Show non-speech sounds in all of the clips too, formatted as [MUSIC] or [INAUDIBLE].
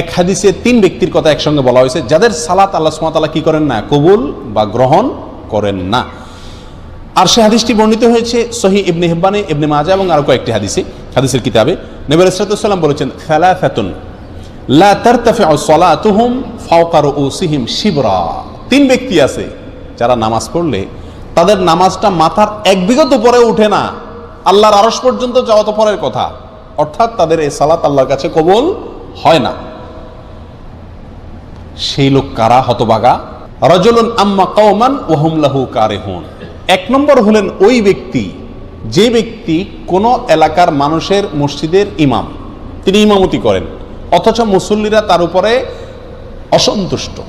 এক হাদিসে তিন ব্যক্তির কথা একসঙ্গে বলা হয়েছে, যাদের সালাত আল্লাহ সুমাতালা কি করেন না, কবুল বা গ্রহণ করেন না। আর সে হাদিসটি বর্ণিত হয়েছে সহি ইবনে হিব্বানে, ইবনে মাজা এবং আরও কয়েকটি হাদিসে, হাদিসের কিতাবে। নবী রাসূলুল্লাহ বলেছেন ফালাফাতুন লা তারতাফিউ সালাতুহুম ফাওকা রুউসিহিম শিবরা। তিন ব্যক্তি আছে যারা নামাজ পড়লে, তাদের নামাজটা মাথার এক বিগত উপরে উঠে না। আল্লাহর আরস পর্যন্ত যাওয়া তো পরের কথা। অর্থাৎ তাদের এই সালাত আল্লাহর কাছে কবুল হয় না। সেই লোক কারা? হতবাগা। রজলুন আম্মা কওমান ওহম লাহু কারেহুন। এক নম্বর হলেন ওই ব্যক্তি, যে ব্যক্তি কোন এলাকার মানুষের মসজিদের ইমাম। তিনি ইমামতি করেন, অথচ মুসল্লিরা তার উপরে অসন্তুষ্ট।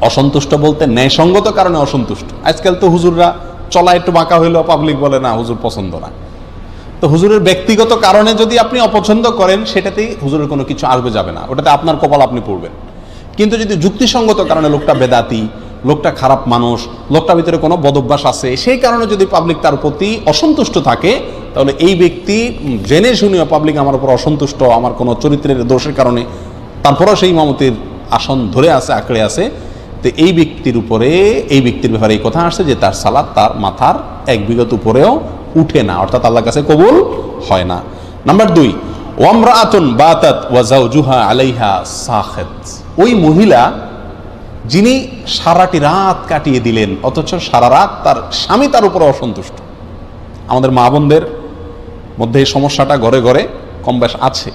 অসন্তুষ্ট বলতে ন্যায়সঙ্গত কারণে অসন্তুষ্ট। আজকাল তো হুজুররা চলা একটু বাঁকা হইলেও পাবলিক বলে, না, হুজুর পছন্দ না। তো হুজুরের ব্যক্তিগত কারণে যদি আপনি অপছন্দ করেন, সেটাতেই হুজুরের কোনো কিছু আসবে যাবে না। ওটাতে আপনার কপাল আপনি পড়বেন। কিন্তু যদি যুক্তিসঙ্গত কারণে লোকটা বেদাতি, লোকটা খারাপ মানুষ, লোকটার ভিতরে কোনো বদভ্যাস আছে, সেই কারণে যদি পাবলিক তার প্রতি অসন্তুষ্ট থাকে, তাহলে এই ব্যক্তি জেনে শুনেও পাবলিক আমার উপর অসন্তুষ্ট, আমার কোনো চরিত্রের দোষের কারণে তারপরেও সেই ইমামতির আসন ধরে আছে, আঁকড়ে আছে, তো এই ব্যক্তির উপরে, এই ব্যক্তির ব্যাপারে এই কথা আসছে যে তার সালাদ তার মাথার এক বিগত উপরেও উঠে না, অর্থাৎ আল্লাহর কাছে কবুল হয় না। নাম্বার দুই ওয়ামরাআতুন বাতাত ওয়া জাওজুহা আলাইহা ওই মহিলা যিনি সারাটি রাত কাটিয়ে দিলেন, অথচ সারা রাত তার স্বামী তার উপরে অসন্তুষ্ট। আমাদের মা বোনদের মধ্যে এই সমস্যাটা ঘরে ঘরে কম বেশ আছে।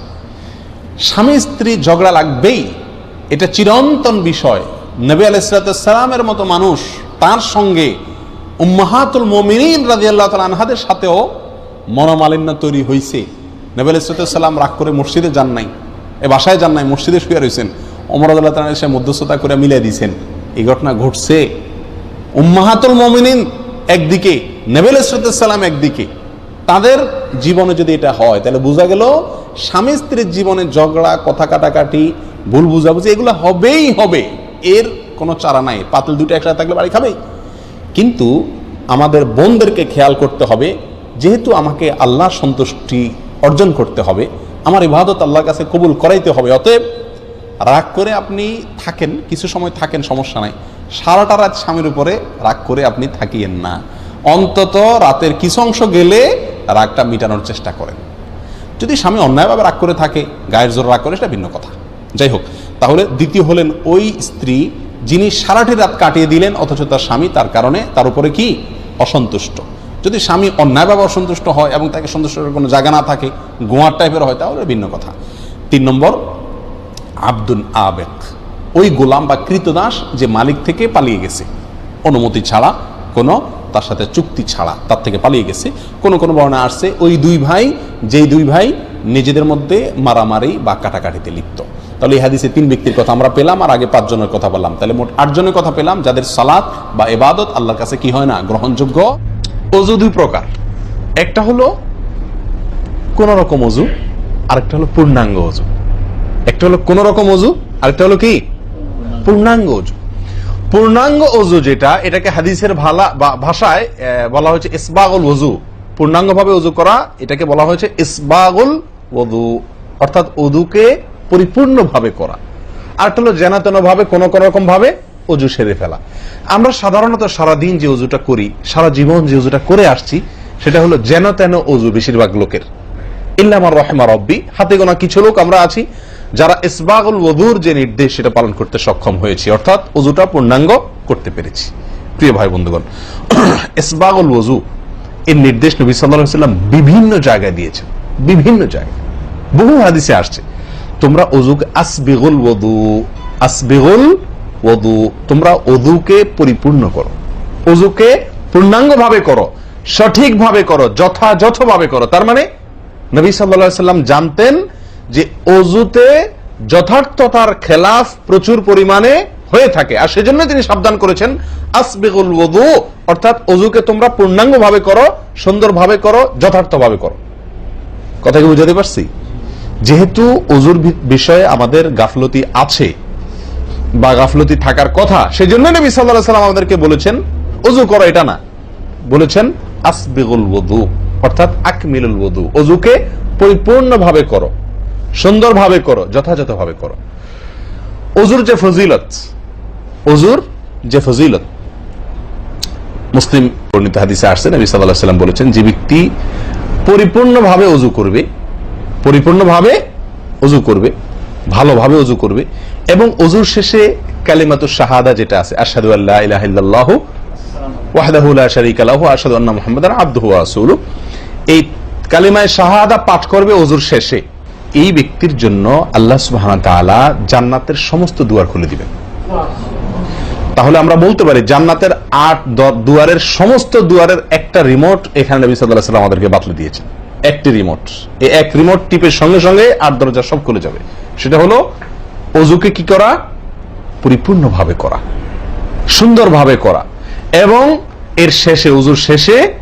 স্বামী স্ত্রী ঝগড়া লাগবেই, এটা চিরন্তন বিষয়। নবী আলাইসালামের মতো মানুষ, তার সঙ্গে উম্মাহাতুল মমিনিন রাজি আল্লাহ আনহাদের সাথেও মনোমালিন্য তৈরি হয়েছে নবী আলাইসালাম রাগ করে মসজিদে যান নাই। এ বাসায় যান নাই, মসজিদে শুয়ে রয়েছেন অমর তালা এসে মধ্যস্থতা করে মিলিয়ে দিয়েছেন। এই ঘটনা ঘটছে। উম্মাহাতুল মমিনিন একদিকে নেবেল সালাম একদিকে। তাদের জীবনে যদি এটা হয়, তাহলে বোঝা গেল স্বামী স্ত্রীর জীবনে ঝগড়া, কথা কাটাকাটি, ভুল বুঝাবুঝি, এগুলো হবেই হবে। এর কোনো চারা নাই। পাতল দুটো একসাথে থাকলে বাড়ি খাবেই কিন্তু আমাদের বোনদেরকে খেয়াল করতে হবে, যেহেতু আমাকে আল্লাহ সন্তুষ্টি অর্জন করতে হবে, আমার ইবাদত আল্লাহর কাছে কবুল করাইতে হবে। অতএব রাগ করে আপনি থাকেন, কিছু সময় থাকেন, সমস্যা নাই। সারাটা রাত স্বামীর উপরে রাগ করে আপনি থাকিয়েন না। অন্তত রাতের কিছু অংশ গেলে রাগটা মিটানোর চেষ্টা করেন। যদি স্বামী অন্যায়ভাবে রাগ করে থাকে, গায়ের জোর রাগ করে, সেটা ভিন্ন কথা। যাই হোক, তাহলে দ্বিতীয় হলেন ওই স্ত্রী যিনি সারাটি রাত কাটিয়ে দিলেন, অথচ তার স্বামী তার কারণে তার উপরে কি? অসন্তুষ্ট। যদি স্বামী অন্যায় অন্যায়ভাবে অসন্তুষ্ট হয় এবং তাকে সন্তুষ্ট করার কোনো জায়গা না থাকে গোয়ার টাইপের হয়, তাহলে ভিন্ন কথা। তিন নম্বর আব্দুল আবেক ওই গোলাম বা কৃতদাস যে মালিক থেকে পালিয়ে গেছে। অনুমতি ছাড়া কোনো, তার সাথে চুক্তি ছাড়া তার থেকে পালিয়ে গেছে। কোনো কোনো বর্ণা আসছে, ওই দুই ভাই, যেই দুই ভাই নিজেদের মধ্যে মারামারি বা কাটাকাটিতে লিপ্ত। তাহলে এই হাদিসে তিন ব্যক্তির কথা আমরা পেলাম আর আগে পাঁচজনের কথা বললাম। তাহলে মোট আটজনের কথা পেলাম, যাদের সালাত বা এবাদত আল্লাহর কাছে কি হয় না, গ্রহণযোগ্য? অজু দুই প্রকার, একটা হলো কোন রকম অজু, আরেকটা হলো পূর্ণাঙ্গ অজু। একটা হলো কোন রকম অজু, আরেকটা হলো কি? পূর্ণাঙ্গ অজু। পূর্ণাঙ্গ অজু যেটা, এটাকে হাদিসের ভালা ভাষায় বলা হয়েছে ইসবাগুল ওজু পূর্ণাঙ্গ ভাবে অজু করা, এটাকে বলা হয়েছে ইসবাগুল ওদু অর্থাৎ অজুকে পরিপূর্ণ ভাবে করা। আরেকটা হলো জেনাতেন ভাবে কোন কোন রকম ভাবে অজু সেরে ফেলা। আমরা সাধারণত সারাদিন যে অজুটা করি, সারা জীবন যে অজুটা করে আসছি, সেটা হলো যেন তেন অজু বেশিরভাগ লোকের। ইল্লামার রহমা রব্বি, হাতে গোনা কিছু লোক আমরা আছি যারা ইসবাগুল ওদুর যে নির্দেশ, সেটা পালন করতে সক্ষম হয়েছি। অর্থাৎ অজুটা পূর্ণাঙ্গ করতে পেরেছি। প্রিয় ভাই বন্ধুগণ, [CLEARS THROAT] ইসবাগুল ওজু এর নির্দেশ নবী সাল্লাল্লাহু সাল্লাম বিভিন্ন জায়গায় দিয়েছেন। বিভিন্ন জায়গায়। বহু হাদিসে আসছে, তোমরা অজুক আসবিগুল ওদু আসবিগুল ওদু তোমরা অজুকে পরিপূর্ণ করো। অজুকে পূর্ণাঙ্গ ভাবে করো সঠিক ভাবে করো যথাযথ ভাবে করো। তার মানে নবী সাল্লাহ সাল্লাম জানতেন যে অজুতে যথার্থতার খেলাফ প্রচুর পরিমাণে হয়ে থাকে। আর সেজন্য তিনি সাবধান করেছেন আসবিগুল ওদু অর্থাৎ অজুকে তোমরা পূর্ণাঙ্গ ভাবে করো সুন্দর ভাবে করো যথার্থ ভাবে করো। কথা কি বুঝাতে পারছি? যেহেতু অজুর বিষয়ে আমাদের গাফলতি আছে বা গাফলতি থাকার কথা, সেজন্য নবী সাল্লাহ সাল্লাম আমাদেরকে বলেছেন অজু করো এটা না। বলেছেন, আসবিগুল ওদু অর্থাৎ আকমিলুল ওদু অজুকে পরিপূর্ণভাবে করো, সুন্দরভাবে করো, যথাযথভাবে করো। অজুর যে ফজিলত অজুর যে ফজিলত। মুসলিম বর্ণিত হাদিসে আসছে, নবী সাল্লাহ সাল্লাম বলেছেন, যে ব্যক্তি পরিপূর্ণভাবে অজু করবে, পরিপূর্ণভাবে অজু করবে ভালোভাবে অজু করবে। এবং অজুর শেষে কালিমাতু শাহাদা যেটা আছে, আশহাদু আল্লাহ এই ব্যক্তির জন্য আল্লাহ জান্নাতের সমস্ত দুয়ার খুলে দিবেন। তাহলে আমরা বলতে পারি, জান্নাতের আট দুয়ারের সমস্ত দুয়ারের একটা রিমোট এখানে নবী সাল্লাম আমাদেরকে বাতলে দিয়েছেন। একটি রিমোট এই এক রিমোট টিপের সঙ্গে সঙ্গে আট দরজা সব খুলে যাবে। সেটা হলো, অজুকে কি করা? পরিপূর্ণভাবে করা। সুন্দরভাবে করা। এবং এর শেষে উজুর শেষে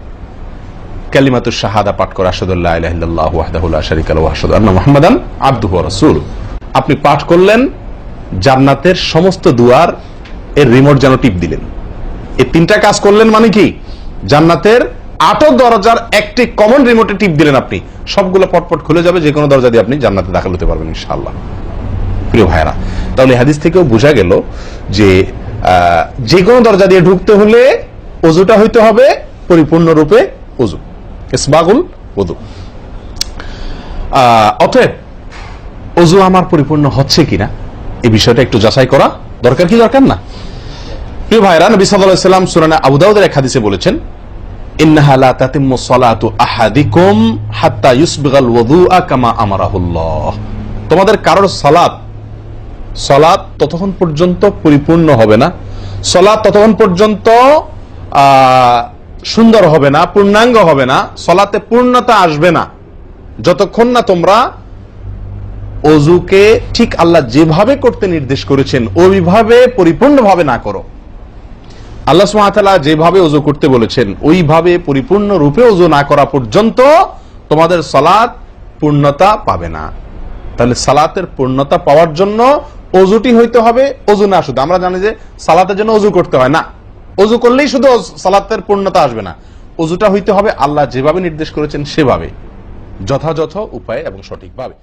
কালিমাতুর শাহাদা পাঠ করা আসাদুল্লাহ ইলাহা ইল্লাল্লাহু ওয়াহদাহু লা শারীকা লাহু ওয়া আশহাদু আন্না মুহাম্মাদান আবদুহু ওয়া আপনি পাঠ করলেন, জান্নাতের সমস্ত দুয়ার এর রিমোট যেন টিপ দিলেন। এই তিনটা কাজ করলেন মানে কি? জান্নাতের আটো দরজার একটি কমন রিমোটে টিপ দিলেন আপনি। সবগুলো পটপট খুলে যাবে, যে কোনো দরজা দিয়ে আপনি জান্নাতে দাখিল হতে পারবেন, ইনশাআল্লাহ। প্রিয় ভাইরা তাহলে হাদিস থেকেও বোঝা গেল যে যে কোনো দরজা দিয়ে ঢুকতে হলে অজুটা হইতে হবে পরিপূর্ণরূপে অজু ইসবাগুল অজু অতএব অজু আমার পরিপূর্ণ হচ্ছে কিনা, এই বিষয়টা একটু যাচাই করা দরকার কি দরকার না? প্রিয় ভাইরা নবী আলাইহি সাল্লাম সূরা আবু দাউদের এক হাদিসে বলেছেন ইন্নাহা লা তাতিম্মু সালাতু আহাদিকুম হাত্তা ইউসবিগাল ওযুআ কামা আমারাহুল্লাহ। তোমাদের কারোর সালাত সালাত ততক্ষণ পর্যন্ত পরিপূর্ণ হবে না। সালাত ততক্ষণ পর্যন্ত সুন্দর হবে না, পূর্ণাঙ্গ হবে না, সলাতে পূর্ণতা আসবে না। যতক্ষণ না তোমরা অজুকে ঠিক আল্লাহ যেভাবে করতে নির্দেশ করেছেন, ওইভাবে পরিপূর্ণভাবে না করো। আল্লাহ সুমাতালা যেভাবে অজু করতে বলেছেন, ওইভাবে পরিপূর্ণ রূপে অজু না করা পর্যন্ত তোমাদের সালাত পূর্ণতা পাবে না। তাহলে সালাতের পূর্ণতা পাওয়ার জন্য অজুটি হইতে হবে অজু না শুধু। আমরা জানি যে সালাতের জন্য অজু করতে হয় না। অজু করলেই শুধু সালাতের পূর্ণতা আসবে না। অজুটা হইতে হবে আল্লাহ যেভাবে নির্দেশ করেছেন সেভাবে, যথাযথ উপায়ে এবং সঠিকভাবে।